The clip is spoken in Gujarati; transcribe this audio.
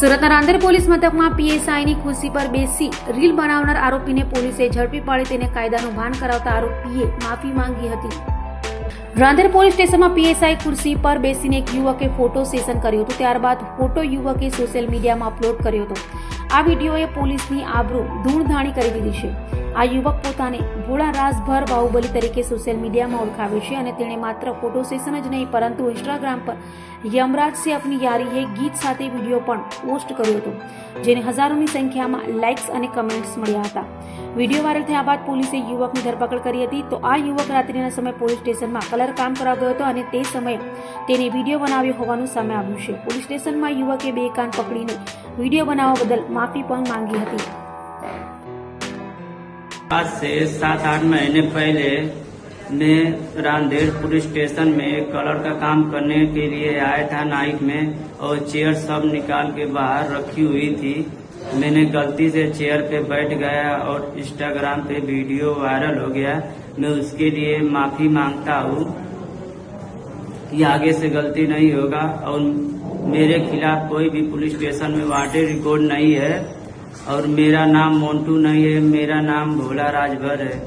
સુરતના રાંદેર પોલીસ મથકમાં પીએસઆઈની ખુરશી પર બેસી રીલ બનાવનાર આરોપીને પોલીસે ઝડપી પાડી તેને કાયદાનું ભાન કરાવતા આરોપીએ માફી માંગી હતી. રાંદેર પોલીસ સ્ટેશનમાં પીએસઆઈ ખુરશી પર બેસીને એક યુવકે ફોટો સેશન કર્યું હતું. ત્યારબાદ ફોટો યુવકે સોશિયલ મીડિયામાં અપલોડ કર્યો હતો. આ વિડીયોએ પોલીસની આબરૂ ધૂણધાણી કરી દીધી છે. આ યુવક પોતાને ભોળા રાસભર બાહુબલી તરીકે સોશિયલ મીડિયામાં ઓળખાવે છે અને તેણે માત્ર ફોટો સેશન જ નહીં, પરંતુ ઇન્સ્ટાગ્રામ પર યમરાજ સે અપની યારી હે ગીત સાથે વીડિયો પણ પોસ્ટ કર્યો હતો, જેને હજારોની સંખ્યામાં લાઇક્સ અને કમેન્ટ્સ મળ્યા હતા. વીડિયો વાયરલ થયા બાદ પોલીસે યુવકની ધરપકડ કરી હતી. તો આ યુવક રાત્રિના સમયે પોલીસ સ્ટેશનમાં કલર કામ કરાવ્યો હતો અને તે સમયે તેને વીડિયો બનાવ્યો હોવાનું સામે આવ્યું છે. પોલીસ સ્ટેશનમાં યુવકે બે કાન પકડીને વીડિયો બનાવવા બદલ માફી પણ માંગી હતી. आज से सात आठ महीने पहले मैं रांदेर पुलिस स्टेशन में कलर का काम करने के लिए आया था नाइट में और चेयर सब निकाल के बाहर रखी हुई थी। मैंने गलती से चेयर पे बैठ गया और इंस्टाग्राम पे वीडियो वायरल हो गया। मैं उसके लिए माफ़ी माँगता हूँ। कि आगे से गलती नहीं होगा और मेरे खिलाफ कोई भी पुलिस स्टेशन में वांटेड रिकॉर्ड नहीं है। और मेरा नाम मोन्टू नहीं है मेरा नाम भोला राजभर है